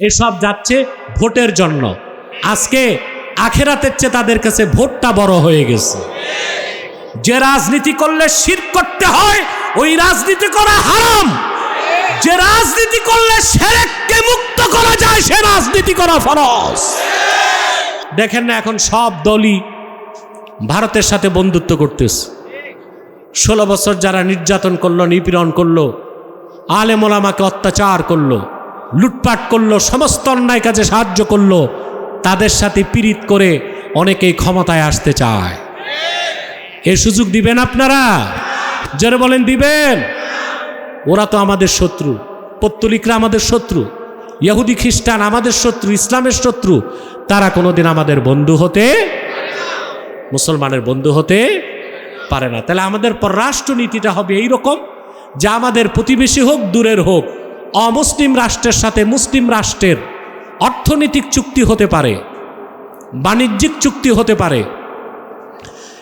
এসব যাচ্ছে ভোটের জন্য। আজকে আখেরাতের চেয়ে তাদের কাছে ভোটটা বড় হয়ে গেছে। যে রাজনীতি করলে শির করতে হয়, ওই রাজনীতি করা হারাম। যে রাজনীতি করলে সেরেককে মুক্ত করা যায়, সে রাজনীতি করা ফরজ। দেখেন না এখন সব দলই ভারতের সাথে বন্ধুত্ব করতেছে। ষোলো বছর যারা নির্যাতন করল, নিপীড়ন করল আলেমোলামাকে অত্যাচার করল লুটপাট করল, সমস্ত অন্যায় কাজে সাহায্য করল। তাদের সাথে পীড়িত করে অনেকেই ক্ষমতায় আসতে চায়। এ সুযোগ দিবেন আপনারা? যারা বলেন, দিবেন। ওরা তো আমাদের শত্রু, পত্তলিকরা আমাদের শত্রু, ইহুদি, খ্রিস্টান আমাদের শত্রু, ইসলামের শত্রু। তারা কোনোদিন আমাদের বন্ধু হতে মুসলমানের বন্ধু হতে পারে না। তাহলে আমাদের পররাষ্ট্র নীতিটা হবে এই রকম যা আমাদের প্রতিবেশী হোক, দূরের হোক। অমুসলিম রাষ্ট্রের সাথে মুসলিম রাষ্ট্রের অর্থনৈতিক চুক্তি হতে পারে, বাণিজ্যিক চুক্তি হতে পারে,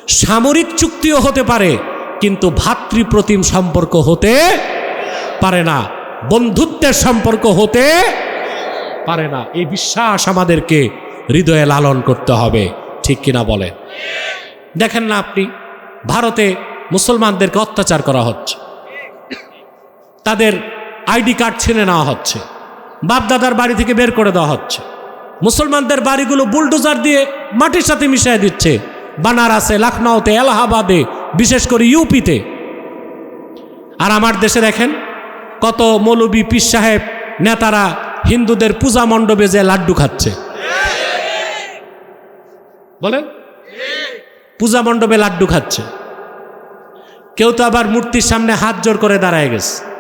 সামরিক চুক্তিও হতে পারে, কিন্তু ভাতৃপ্রতিম সম্পর্ক হতে পারে না, বন্ধুত্বের সম্পর্ক হতে পারে না। এই বিশ্বাস আমাদেরকে হৃদয়ে লালন করতে হবে, ঠিক কিনা বলেন? দেখেন না আপনি, ভারতে মুসলমানদেরকে অত্যাচার করা হচ্ছে। তাদের আইডি কার্ড ছিনে নেওয়া হচ্ছে। বাপদাদার বাড়ি থেকে বের করে দেওয়া হচ্ছে। মুসলমানদের বাড়িগুলো বুলডোজার দিয়ে মাটির সাথে মিশিয়ে দিচ্ছে। বানারসে লখনৌতে এলাহাবাদে, বিশেষ করে ইউপিতে। আর আমার দেশে দেখেন, কত মৌলবী পীর সাহেব, নেতারা হিন্দুদের পূজা মণ্ডপে যে লাড্ডু খাচ্ছে। বলেন? পূজা মণ্ডপে লাড্ডু খাচ্ছে। কেউ তো আবার মূর্তির সামনে হাত জোর করে দাঁড়ায় গেছে।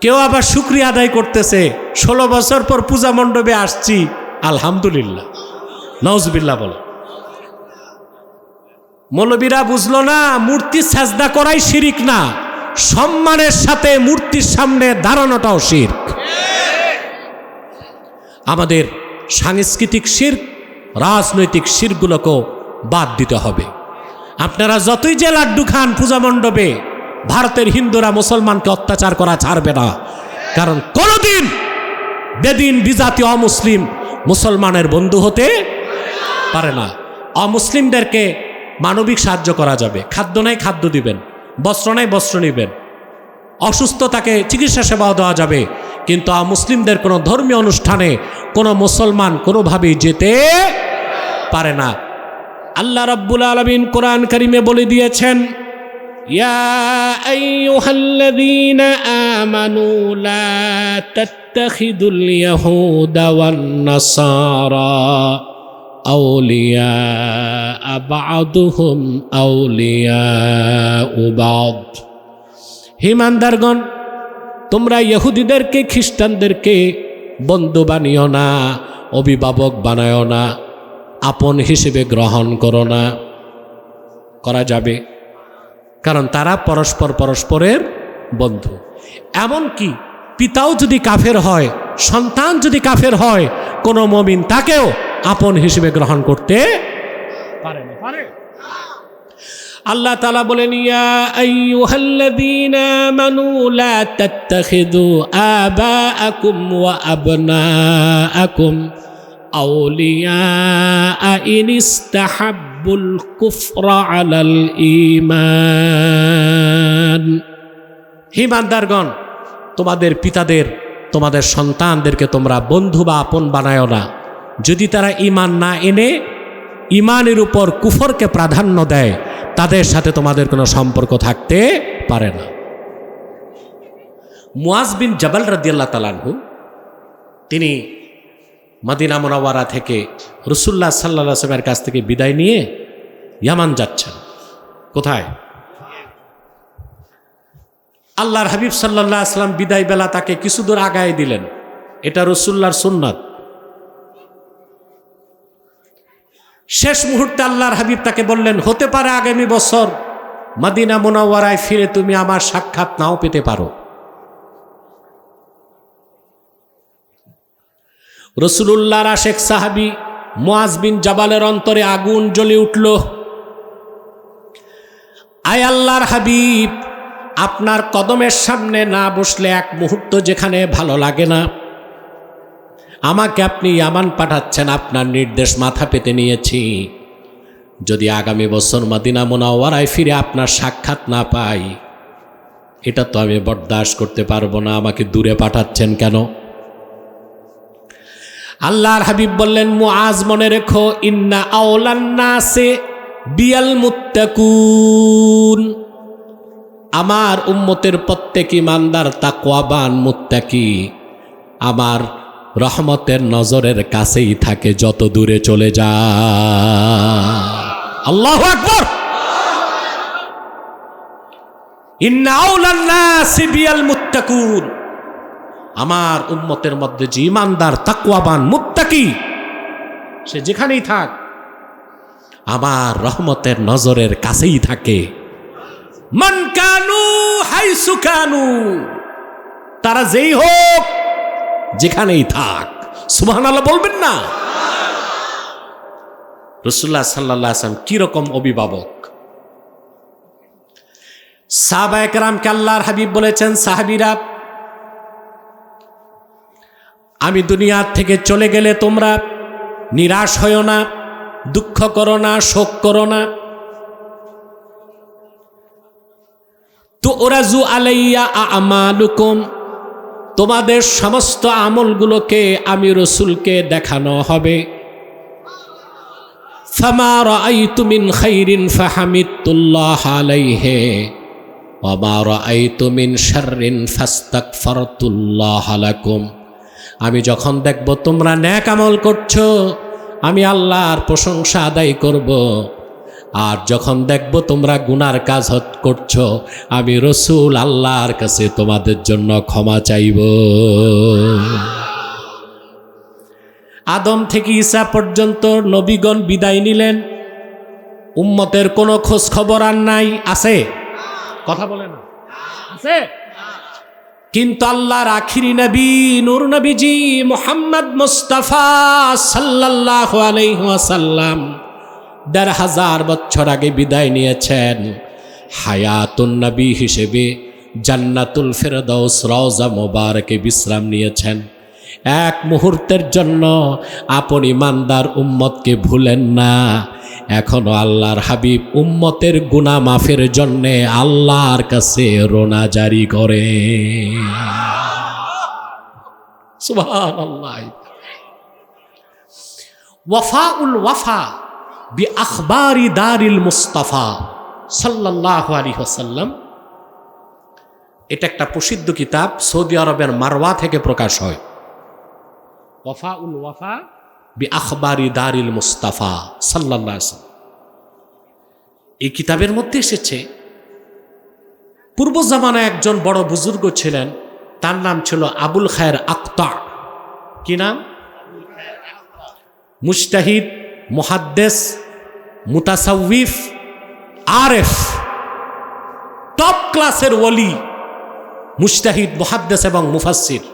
কেউ আবার শুক্রিয়া আদায় করতেছে। ষোলো বছর পর পূজা মণ্ডপে আসছি। আলহামদুলিল্লাহ। নজবিল্লা বলো। মৌলবীরা বুঝলো না, মূর্তি সাজদা করাই শিরিক না। সম্মানের সাথে মূর্তির সামনে দাঁড়ানোটাও শির্ক। আমাদের সাংস্কৃতিক শির্ক, রাজনৈতিক শিরগুলোকেও বাদ দিতে হবে। আপনারা যতই যে লাড্ডু খান পূজা মণ্ডপে ভারতের হিন্দুরা মুসলমানকে অত্যাচার করা ছাড়বে না। কারণ কোনোদিন বেদিন বিজাতীয় অমুসলিম মুসলমানের বন্ধু হতে পারে না। অমুসলিমদেরকে মানবিক সাহায্য করা যাবে। খাদ্য নাই খাদ্য দিবেন, বস্ত্র নাই বস্ত্র নেবেন। অসুস্থতাকে চিকিৎসা সেবাও দেওয়া যাবে। কিন্তু মুসলিমদের কোনো ধর্মীয় অনুষ্ঠানে কোনো মুসলমান কোনোভাবেই যেতে পারে না। আল্লাহ রাব্বুল আলমিন কোরআন করিমে বলে দিয়েছেন ইয়া আইয়ুহাল্লাযীনা আমানু লা তাত্তাখিদুল ইয়াহুদা ওয়ান নাসারা আউলিয়া বাদুহুম আউলিয়া বাদ হিমানদারগণ তোমরা ইহুদিদেরকে, খ্রিস্টানদেরকে বন্ধু বানিও না, অভিভাবক বানায় না, আপন হিসেবে গ্রহণ করো না। করা যাবে। কারণ তারা পরস্পর পরস্পরের বন্ধু। এমনকি পিতাও যদি কাফের হয়, সন্তান যদি কাফের হয়, কোনো মমিন তাকেও আপন হিসেবে গ্রহণ করতে পারে না। পারে? আল্লাহ তালা বলেন ইন ইস্তাহাব্বুল কুফরা আলাল ঈমান। হিমানদারগণ তোমাদের পিতাদের, তোমাদের সন্তানদেরকে তোমরা বন্ধু বা আপন বানায় না। যদি তারা ইমান না এনে ইমানের উপর কুফরকে প্রাধান্য দেয়, তাদের সাথে তোমাদের কোনো সম্পর্ক থাকতে পারে না। মুয়াজ বিন জবাল রাদিয়াল্লাহ তালানহু তিনি মাদিনা মোনাওয়ারা থেকে রসুল্লাহ সাল্লা আসলামের কাছ থেকে বিদায় নিয়ে ইয়ামান যাচ্ছেন। কোথায়? আল্লাহর হাবিব সাল্লাহ আসলাম বিদায় বেলা তাকে কিছু দূর আগায় দিলেন। এটা রসুল্লাহর সুন্নাত। শেষ মুহূর্তে আল্লাহর হাবিব তাকে বললেন, হতে পারে আগামী বছর মাদিনা মোনাওয়ারায় ফিরে তুমি আমার সাক্ষাৎ নাও পেতে পারো। রসুলুল্লাহর আশেখ সাহাবি মোয়াজ বিন জাবালের অন্তরে আগুন জ্বলে উঠল। আয় আল্লাহর হাবিব, আপনার কদমের সামনে না বসলে এক মুহূর্ত যেখানে ভালো লাগে না। আমাকে আপনি ইয়ামান পাঠাচ্ছেন, আপনার নির্দেশ মাথা পেতে নিয়েছি। যদি আগামী বছর মাদিনা মোনাওয়ারায় ফিরে আপনার সাক্ষাৎ না পাই, এটা তো আমি বরদাস্ত করতে পারব না, আমাকে দূরে পাঠাচ্ছেন কেন? আল্লাহর হাবিব বললেন, মুআজ মনে রেখো, ইন্না আওলান্নাসে বিয়াল মুত্তাকুন। আমার উম্মতের প্রত্যেক ইমানদার তাকওয়াবান মুত্তাকি। আমার রহমতের নজরের কাছেই থাকে যত দূরে চলে যা আল্লাহু আকবার। ইন্না আওলান্নাসি বিয়াল মুত্তাকুন। আমার উম্মতের মধ্যে যে ইমানদার, তাকওয়াবান, মুত্তাকি, সে যেখানেই থাক, আমার রহমতের নজরের কাছেই থাকে। কানু তারা যেই হোক, যেখানেই থাক। সুবহানাল্লাহ বলবেন না? রসুল্লাহ সাল্লাহ আসলাম কীরকম অভিভাবক? সাহাবা একরামকে আল্লাহর হাবিব বলেছেন, সাহাবিরা আমি দুনিয়ার থেকে চলে গেলে তোমরা নিরাশ হও না, দুঃখ করো না, শোক করো না। তো ওরাজু আলাইয়া আমালুকুম, তোমাদের সমস্ত আমলগুলোকে আমি রসুলকে দেখানো হবে। ফামা রাআইতু মিন খাইরিন ফাহামিদতুল্লাহ আলাইহি, ওয়া রাআইতু মিন শাররিন ফাস্তাগফারতুল্লাহ লাকুম। আমি যখন দেখব তোমরা ন্যাক আমল করছ, আমি আল্লাহর প্রশংসা আদায় করব। আর যখন দেখব তোমরা গুনার কাজ করছ, আমি রসুল আল্লাহর কাছে তোমাদের জন্য ক্ষমা চাইব। আদম থেকে ঈসা পর্যন্ত নবীগণ বিদায় নিলেন। উম্মতের কোনো খোঁজ খবর আর নাই, আছে? কথা বলে না। আছে? কিন্তু আল্লাহর আখিরি নবী, নূর নবীজি মোহাম্মদ মুস্তাফা সাল্লাহ আলাইসাল্লাম দেড় হাজার বছর আগে বিদায় নিয়েছেন। হায়াতুন নবী হিসেবে জান্নাতুল ফেরদৌস রওজা মোবারকে বিশ্রাম নিয়েছেন। এক মুহূর্তের জন্য আপন ইমানদার উম্মতকে ভুলেন না। এখনও আল্লাহর হাবিব উম্মতের গুনাহ মাফের জন্যে আল্লাহর কাছে রোনা জারি করে। সুবহানাল্লাহ। ওয়াফাউল ওয়াফা বি আখবারি দারিল মুস্তাফা সাল্লাল্লাহু আলাইহি ওয়াসাল্লাম। এটা একটা প্রসিদ্ধ কিতাব সৌদি আরবের মারওয়া থেকে প্রকাশ হয়। ওয়াফা উল ওয়াফা বি আখবারি দারিল মুস্তাফা ওয়াসাল্লাম। এই কিতাবের মধ্যে এসেছে, পূর্ব জামানায় একজন বড় বুজুর্গ ছিলেন, তার নাম ছিল আবুল খায়ের আক্তা। কি নাম? মুস্তাহিদ মুহাদ্দেস, মুতাসাউফ, আরেফ। টপ ক্লাসের ওলি মুস্তাহিদ মুহাদ্দেস এবং মুফাসসির।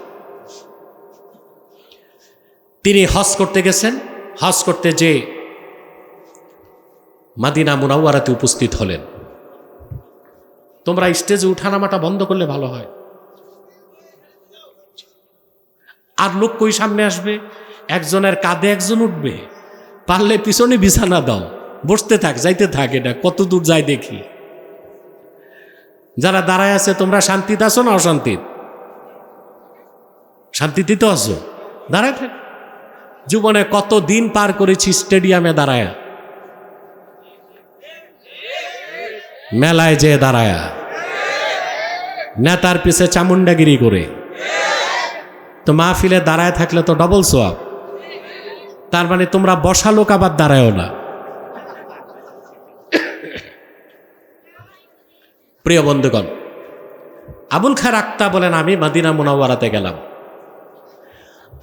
তিনি হজ করতে গেছেন। হজ করতে যে মাদিনা মুনাওয়ারাতে উপস্থিত হলেন। তোমরা স্টেজে উঠানামাটা বন্ধ করলে ভালো হয়। আর লোক কই সামনে আসবে? একজনের কাঁধে একজন উঠবে। পারলে পিছনে বিছানা দাও। বসতে থাক, যাইতে থাক এটা, কত দূর যায় দেখি। যারা দাঁড়ায় আছে, তোমরা শান্তিতে আছো না অশান্তিত? শান্তিতে তো আছো। দাঁড়ায় থাক। জীবনে কত দিন পার করেছি স্টেডিয়ামে দাঁড়ায়? মেলায় যে দাঁড়ায়া। নেতার পিছে চামুন্ডাগিরি করে। তো মাহফিলে দাঁড়ায় থাকলে তো ডবল সোয়াব তার মানে তোমরা বসা লোক আবার দাঁড়ায়ও না। প্রিয় বন্ধুগণ, আবুল খার আক্তা বলেন, আমি মাদিনা মুনাওয়ারাতে গেলাম।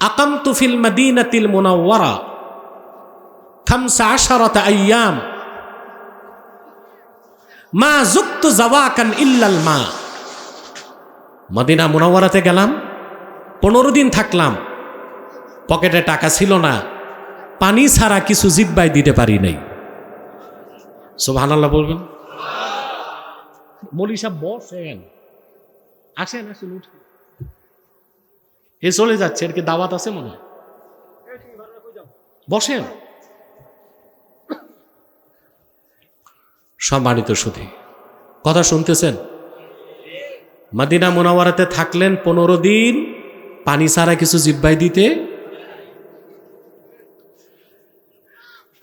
আকাম তুফিল মাদিনাতিল মুনাওয়ারা খামসা আশারত আয়াম মা যুক্ত জাওয়াকান ইল্লাল মা। মদিনা মুনাওয়ারাতে গেলাম, পনেরো দিন থাকলাম। পকেটে টাকা ছিল না, পানি ছাড়া কিছু জিব্বাই দিতে পারি নাই। সোভানাল্লাহ বলবেন? মলি সাহেব বসেন। আসেন আসেন, উঠেন। এ চলে যাচ্ছে, এর কি দাওয়াত আছে মনে বসেন। সম্মানিত সুধী, কথা শুনতেছেন? মাদিনা মোনাওয়ারাতে থাকলেন পনেরো দিন, পানি ছাড়া কিছু জিব্বাই দিতে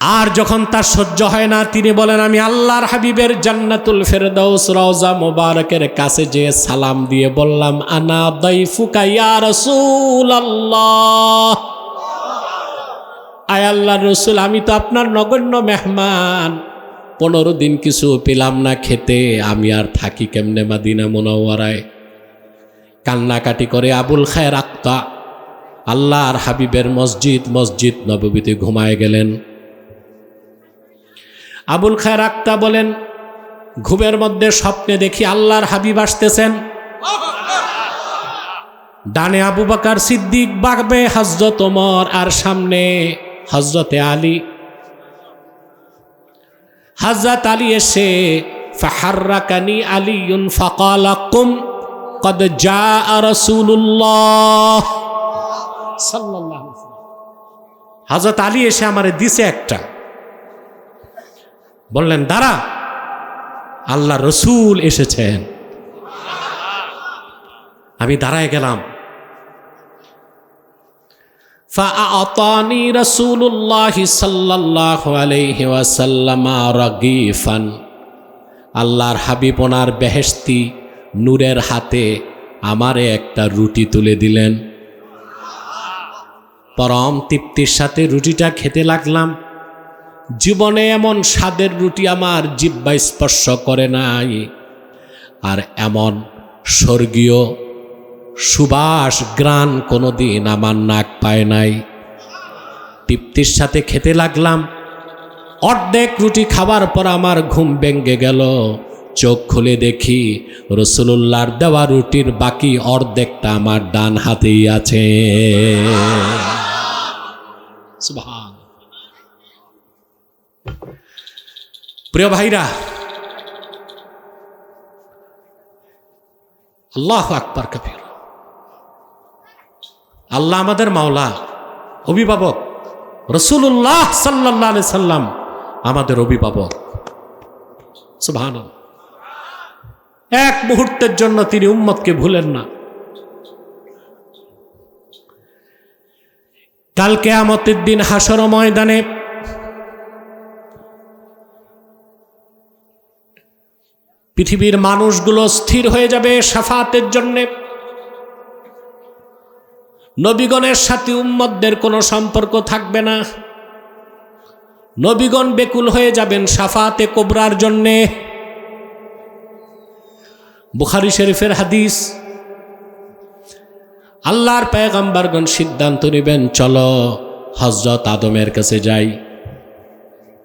আর যখন তার সহ্য হয় না, তিনি বলেন, আমি আল্লাহর হাবিবের জান্নাতুল ফেরদাউস রওজা মোবারকের কাছে যে সালাম দিয়ে বললাম, আনা দাইফুকা ইয়া রাসূলুল্লাহ। আয় আল্লাহর রসুল, আমি তো আপনার নগণ্য মেহমান। পনেরো দিন কিছু পেলাম না খেতে, আমি আর থাকি কেমনে মাদিনা মোনাওয়ারায়? কান্নাকাটি করে আবুল খায়ের আক্তা, আল্লাহর হাবিবের মসজিদ মসজিদ নববীতে ঘুমায় গেলেন। আবুল খায়ের আক্তা বলেন, ঘুমের মধ্যে স্বপ্নে দেখি আল্লাহর হাবিব আসতেছেন। ডানে আবু বাকার সিদ্দিক, বাগবে হজরত ওমর, আর সামনে হজরতে আলী। হজরত আলী এসে, ফাহার্রাকানি আলিউন ফাকালা কুম, কদ জা রসুল্লাহ সাল্লাল্লাহু আলী এসে আমারে দিছে একটা। বললেন দাঁড়া আল্লাহ রসুল এসেছেন আমি দাঁড়ায় গেলাম فأعطاني رسول الله صلى الله عليه وسلم رغيفا আল্লাহর হাবিব ওনার বেহেস্তি নূরের হাতে আমারে একটা রুটি তুলে দিলেন পরম তৃপ্তির সাথে রুটিটা খেতে লাগলাম জীবনে এমন স্বাদের রুটি আমার জিব্বা স্পর্শ করে নাই। আর এমন স্বর্গীয় সুবাস গ্রাণ কোনোদিন আমার নাক পায় নাই। তৃপ্তির সাথে খেতে লাগলাম। অর্ধেক রুটি খাবার পর আমার ঘুম ভেঙে গেল। চোখ খুলে দেখি রসুল্লাহর দেওয়া রুটির বাকি অর্ধেকটা আমার ডান হাতেই আছে। সুবহান। প্রিয় ভাইরা, আল্লাহ আকবর কবির আল্লাহ আমাদের মাওলা, অভিভাবক রসুল্লাহ সাল্লাহ সাল্লাম আমাদের অভিভাবক। এক মুহূর্তের জন্য তিনি উম্মতকে ভুলেন না। কালকে আমতের দিন হাসর ময়দানে পৃথিবীর মানুষগুলো স্থির হয়ে যাবে সাফাতের জন্যে। নবীগণের সাথে উম্মতদের কোনো সম্পর্ক থাকবে না। নবীগণ বেকুল হয়ে যাবেন সাফাতে কোবরার জন্যে। বুখারি শরীফের হাদিস, আল্লাহর পায়গাম্বারগণ সিদ্ধান্ত নেবেন, চলো হজরত আদমের কাছে যাই।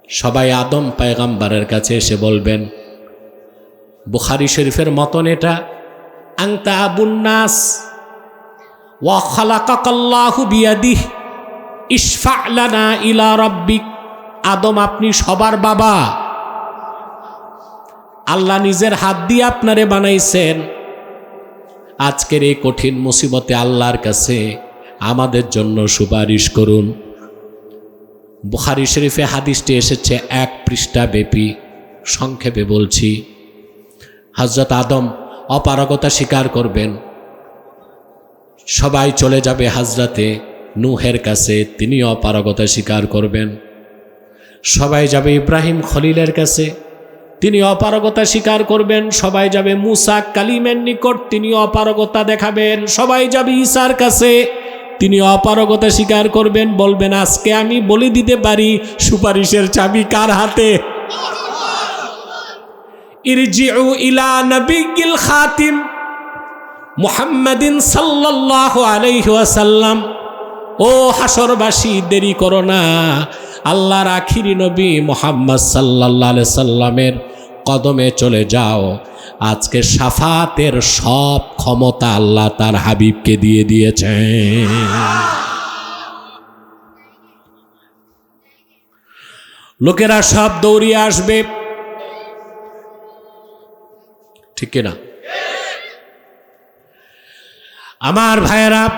সবাই আদম পায়গাম্বারের কাছে এসে বলবেন বুখারি শরীফের মতন এটা। আংতা আবুন্নাস ওয়া খালাকাকাল্লাহু বিয়াদিহ, ইশফা লানা ইলা রাব্বিক। আদম, আপনি সবার বাবা। আল্লাহ নিজের হাত দিয়ে আপনারে বানাইছেন। আজকের এই কঠিন মুসিবতে আল্লাহর কাছে আমাদের জন্য সুপারিশ করুন। বুখারি শরীফে হাদিসটি এসেছে এক পৃষ্ঠা ব্যাপী সংক্ষেপে বলছি হজরত আদম অপারগতা স্বীকার করবেন। সবাই চলে যাবে হাজরাতে নুহের কাছে তিনি অপারগতা স্বীকার করবেন। সবাই যাবে ইব্রাহিম খলিলের কাছে তিনি অপারগতা স্বীকার করবেন। সবাই যাবে মুসা কালিমের নিকট তিনি অপারগতা দেখাবেন। সবাই যাবে ঈসার কাছে তিনি অপারগতা স্বীকার করবেন। বলবেন, আজকে আমি বলে দিতে পারি সুপারিশের চাবি কার হাতে? ইরজিউ ইলা নবিগিল খাতিম মুহাম্মাদিন সাল্লাল্লাহু আলাইহি ওয়াসাল্লাম। ও হাসরবাসী দেরি করো না। আল্লাহর আখিরি নবী মোহাম্মদ সাল্লাহ আলাই সাল্লামের কদমে চলে যাও। আজকে সাফাতের সব ক্ষমতা আল্লাহ তার হাবিবকে দিয়ে দিয়েছে। লোকেরা সব দৌড়িয়ে আসবে। ঠিক কিনা? আমার ভাইয়েরা,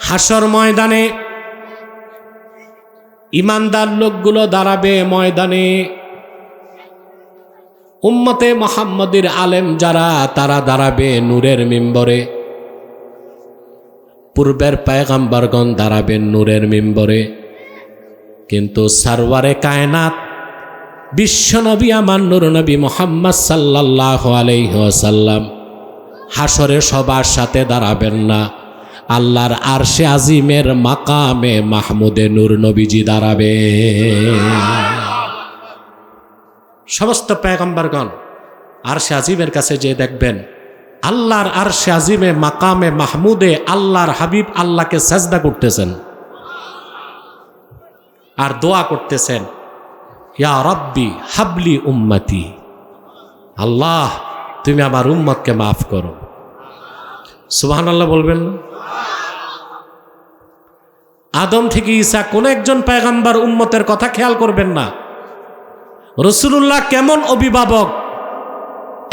হাসর ময়দানে ইমানদার লোকগুলো দাঁড়াবে ময়দানে। উম্মতে মোহাম্মদের আলেম যারা, তারা দাঁড়াবে নূরের মিম্বরে। পূর্বের পায়গাম্বারগণ দাঁড়াবেন নূরের মিম্বরে। কিন্তু সারওয়ারে কায়নাত বিশ্বনবী আমার নুর নবী মোহাম্মদ সাল্লাহ আলাইসাল্লাম হাসরে সবার সাথে দাঁড়াবেন না। আল্লাহর আরশে আজিমের মাকামে মাহমুদে নূর নবীজি দাঁড়াবে সমস্ত পেগম্বরগণ আরশে আজিমের কাছে যে দেখবেন, আল্লাহর আরশে আজিমে মাকামে মাহমুদে আল্লাহর হাবিব আল্লাহকে সাজদা করতেছেন। আর দোয়া করতেছেন ইয়া রব্বি হাবলি উম্মতি। আল্লাহ, তুমি আমার উম্মতকে মাফ করো। সুবাহান আল্লাহ বলবেন, আদম থেকে ঈসা কোন একজন পায়গাম্বার উম্মতের কথা খেয়াল করবেন না। রসুল্লাহ কেমন অভিভাবক,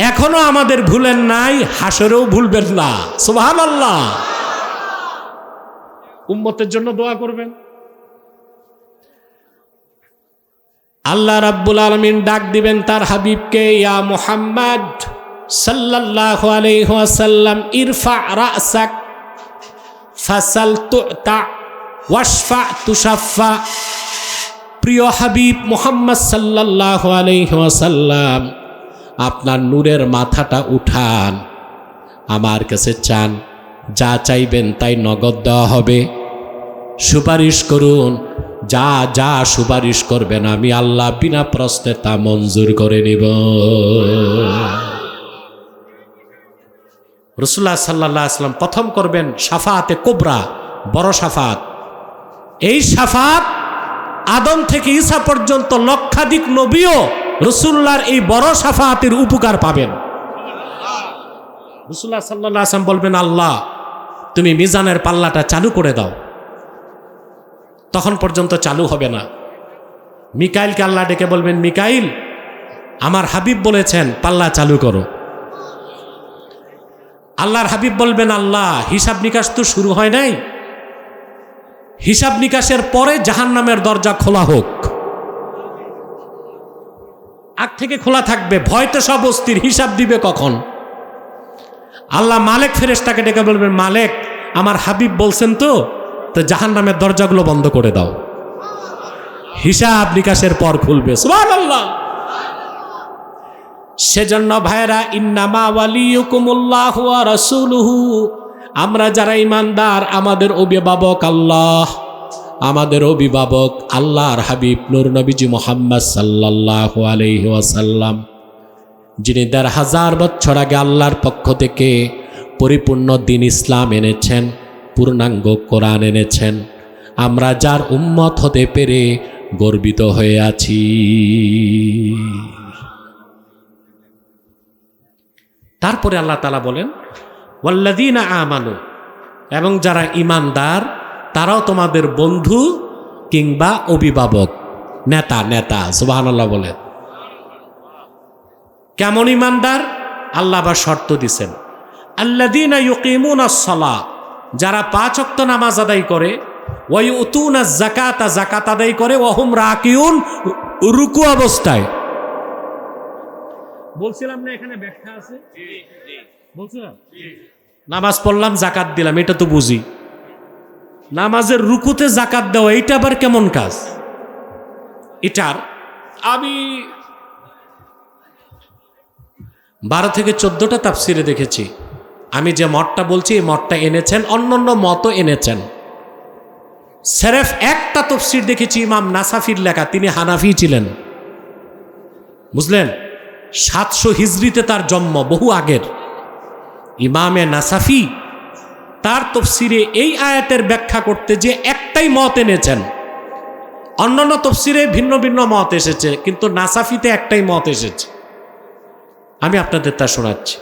এখনও আমাদের ভুলেন নাই, হাসরেও ভুলবেন না। সুবাহান আল্লাহ উম্মতের জন্য দোয়া করবেন। আল্লাহ রাব্বুল আলমিন ডাক দিবেন তার হাবিবকে, ইয়া মোহাম্মদ সাল্লাল্লাহু আলাইহি ওয়াসাল্লাম, ইরফা রাসাক, ফাসাল তুতা, ওয়াশফা তুশাফা প্রিয় হাবিব মুহাম্মদ সাল্লাল্লাহু আলাইহি ওয়াসাল্লাম, আপনার নূরের মাথাটা উঠান, আমার কাছে চান, যা চাইবেন তাই নগদ দেওয়া হবে। সুপারিশ করুন যা যা সুপারিশ করবেন, আমি আল্লাহ বিনা প্রশ্নে তা মঞ্জুর করে নিব। রসুল্লাহ সাল্লাহ আসলাম প্রথম করবেন সাফাতে কোবরা, বড় সাফাত। এই সাফাত আদম থেকে ঈসা পর্যন্ত লক্ষাধিক নবীও রসুল্লাহর এই বড় সাফাতের উপকার পাবেন। রসুল্লাহ সাল্লাহ আসলাম বলবেন, আল্লাহ, তুমি মিজানের পাল্লাটা চালু করে দাও। তখন পর্যন্ত চালু হবে না। মিকাইলকে আল্লাহ ডেকে বলবেন, মিকাইল, আমার হাবিব বলেছেন, পাল্লা চালু করো। আল্লাহর হাবিব বলবেন, আল্লাহ, হিসাব নিকাশ তো শুরু হয় নাই। হিসাব নিকাশের পরে জাহান নামের দরজা খোলা হোক। আগ থেকে খোলা থাকবে, ভয় তো সব অস্থির, হিসাব দিবে কখন? আল্লাহ মালেক ফেরেশতাকে ডেকে বলবেন, মালেক, আমার হাবিব বলছেন তো তো জাহান নামের দরজাগুলো বন্ধ করে দাও। হিসাব নিকাশের পর খুলবে। সেজন্য ভাইরা ইন্নামা ওয়ালিয়ুকুমুল্লাহ ওয়া রাসূলুহু। আমরা যারা ইমানদার আমাদের অভিভাবক আল্লাহ। আমাদের অভিভাবক আল্লাহর হাবিব নূর নবীজি মোহাম্মদ আলাইহি ওয়াসাল্লাম, যিনি দেড় হাজার বছর আগে আল্লাহর পক্ষ থেকে পরিপূর্ণ দিন ইসলাম এনেছেন। পূর্ণাঙ্গ কোরআন এনেছেন। আমরা যার উম্মত হতে পেরে গর্বিত হয়ে আছি। তারপরে আল্লাহ তালা বলেন ওয়াল্লাদিনা আমানু এবং যারা ইমানদার তারাও তোমাদের বন্ধু কিংবা অভিভাবক। নেতা নেতা সুবাহ বলেন কেমন ইমানদার আল্লাহ আবার শর্ত দিছেন আল্লাদিনা ইউকিমুন সলা যারা পাঁচ অক্ত নামাজ আদায় করে ওই উতুন জাকাত জাকাত আদায় করে ওহম রাকিউন রুকু অবস্থায়। বলছিলাম না এখানে ব্যাখ্যা আছে? বলছিলাম? নামাজ পড়লাম জাকাত দিলাম এটা তো বুঝি। নামাজের রুকুতে জাকাত দেওয়া এইটা আবার কেমন কাজ? এটার আমি বারো থেকে চোদ্দটা তাফসিরে দেখেছি। আমি যে মঠটা বলছি, এই মঠটা এনেছেন, অন্যান্য মতও এনেছেন। সেরেফ একটা তফসির দেখেছি, ইমাম নাসাফির লেখা, তিনি হানাফি ছিলেন। বুঝলেন? সাতশো হিজড়িতে তার জন্ম, বহু আগের। ইমামে নাসাফি তার তফসিরে এই আয়াতের ব্যাখ্যা করতে যে একটাই মত এনেছেন। অন্যান্য তফসিরে ভিন্ন ভিন্ন মত এসেছে, কিন্তু নাসাফিতে একটাই মত এসেছে। আমি আপনাদের তা শোনাচ্ছি।